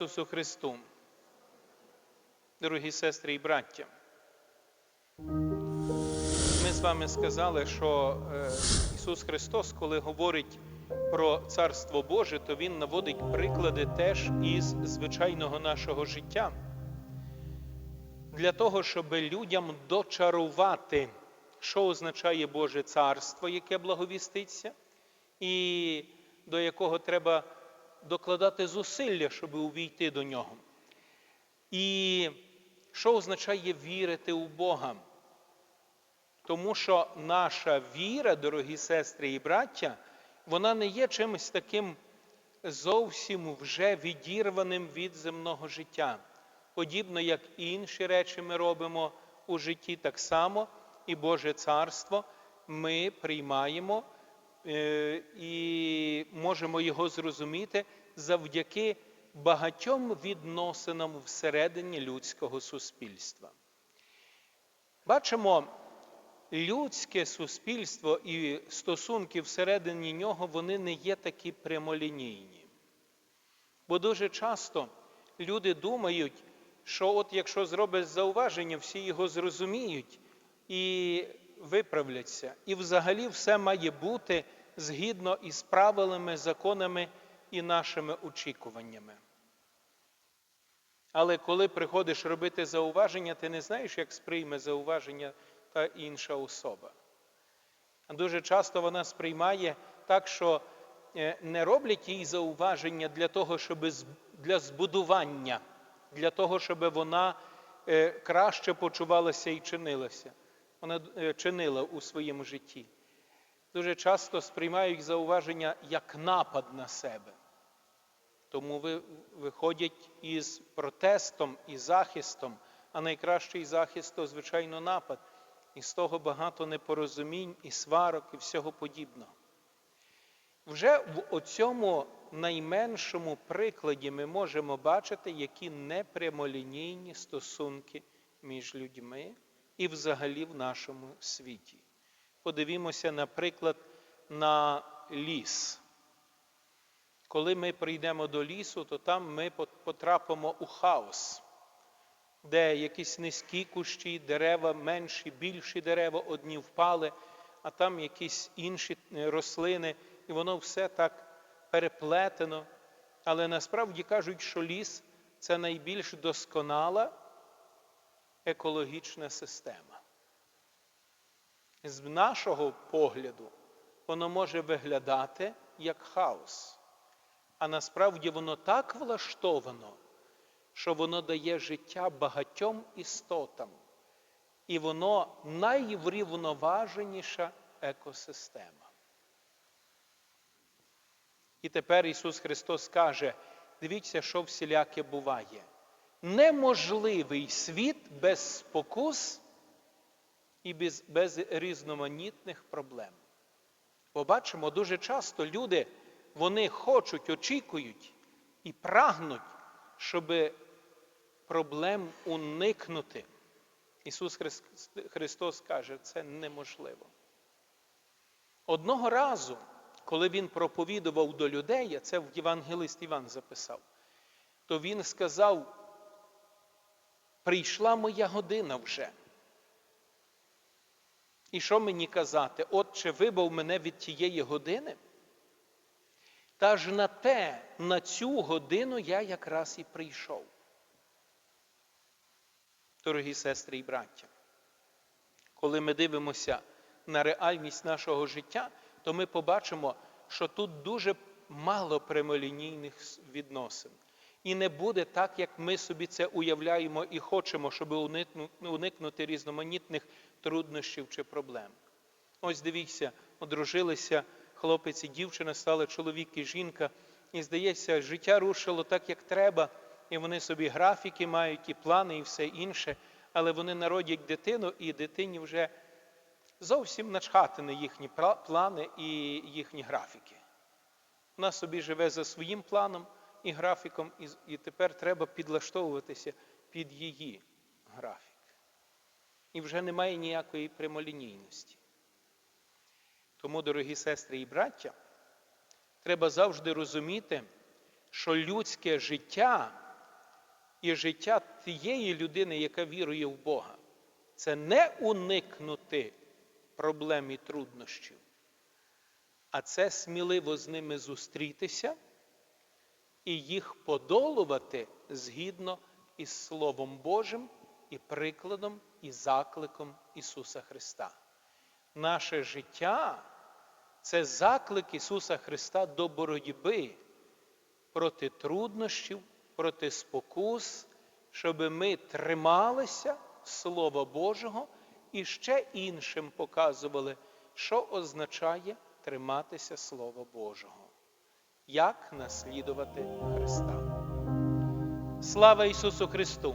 Ісусу Христу. Дорогі сестри і браття, ми з вами сказали, що е, Ісус Христос, коли говорить про Царство Боже, то Він наводить приклади теж із звичайного нашого життя. Для того, щоб людям дочарувати, що означає Боже Царство, яке благовіститься, і до якого треба докладати зусилля, щоб увійти до нього. І що означає вірити у Бога? Тому що наша віра, дорогі сестри і браття, вона не є чимось таким зовсім вже відірваним від земного життя. Подібно як інші речі ми робимо у житті, так само і Боже Царство ми приймаємо і можемо його зрозуміти завдяки багатьом відносинам всередині людського суспільства. Бачимо, людське суспільство і стосунки всередині нього вони не є такі прямолінійні. Бо дуже часто люди думають, що от якщо зроблять зауваження, всі його зрозуміють і виправляться. І взагалі все має бути згідно із правилами, законами і нашими очікуваннями. Але коли приходиш робити зауваження, ти не знаєш, як сприйме зауваження та інша особа. Дуже часто вона сприймає так, що е, не роблять їй зауваження для того, щоб для збудування, для того, щоб вона е, краще почувалася і чинилася. Вона е, чинила у своєму житті. Дуже часто сприймають зауваження як напад на себе. Тому ви- виходять із протестом і захистом, а найкращий захист то, звичайно, напад. І з того багато непорозумінь, і сварок, і всього подібного. Вже в оцьому найменшому прикладі ми можемо бачити, які непрямолінійні стосунки між людьми і взагалі в нашому світі. Подивімося, наприклад, на ліс. Коли ми прийдемо до лісу, то там ми потрапимо у хаос, де якісь низькі кущі, дерева, менші, більші дерева, одні впали, а там якісь інші е, рослини, і воно все так переплетено. Але насправді кажуть, що ліс це найбільш досконала екологічна система. З нашого погляду, воно може виглядати як хаос. А насправді воно так влаштовано, що воно дає життя багатьом істотам. І воно найврівноваженіша екосистема. І тепер Ісус Христос каже: дивіться, що всіляке буває. Неможливий світ без спокус і без, без різноманітних проблем. Побачимо, дуже часто люди вони хочуть, очікують і прагнуть, щоб проблем уникнути. Ісус Христос каже, це неможливо. Одного разу, коли Він проповідував до людей, а це в Євангелист Іван записав, то Він сказав, прийшла моя година вже. І що мені казати? Отче, вибав мене від тієї години? Та ж на те, на цю годину я якраз і прийшов. Дорогі сестри і браття, коли ми дивимося на реальність нашого життя, то ми побачимо, що тут дуже мало прямолінійних відносин. І не буде так, як ми собі це уявляємо і хочемо, щоб уникнути різноманітних труднощів чи проблем. Ось дивіться, одружилися хлопець і дівчина, стали чоловік і жінка, і здається, життя рушило так, як треба, і вони собі графіки мають, і плани, і все інше, але вони народять дитину, і дитині вже зовсім начхати на їхні плани і їхні графіки. Вона собі живе за своїм планом і графіком, і тепер треба підлаштовуватися під її графік. І вже немає ніякої прямолінійності. Тому, дорогі сестри і браття, треба завжди розуміти, що людське життя і життя тієї людини, яка вірує в Бога. Це не уникнути проблем і труднощів, а це сміливо з ними зустрітися і їх подолувати згідно із Словом Божим і прикладом і закликом Ісуса Христа. Наше життя це заклик Ісуса Христа до боротьби проти труднощів, проти спокус, щоб ми трималися Слова Божого і ще іншим показували, що означає триматися Слова Божого, як наслідувати Христа. Слава Ісусу Христу!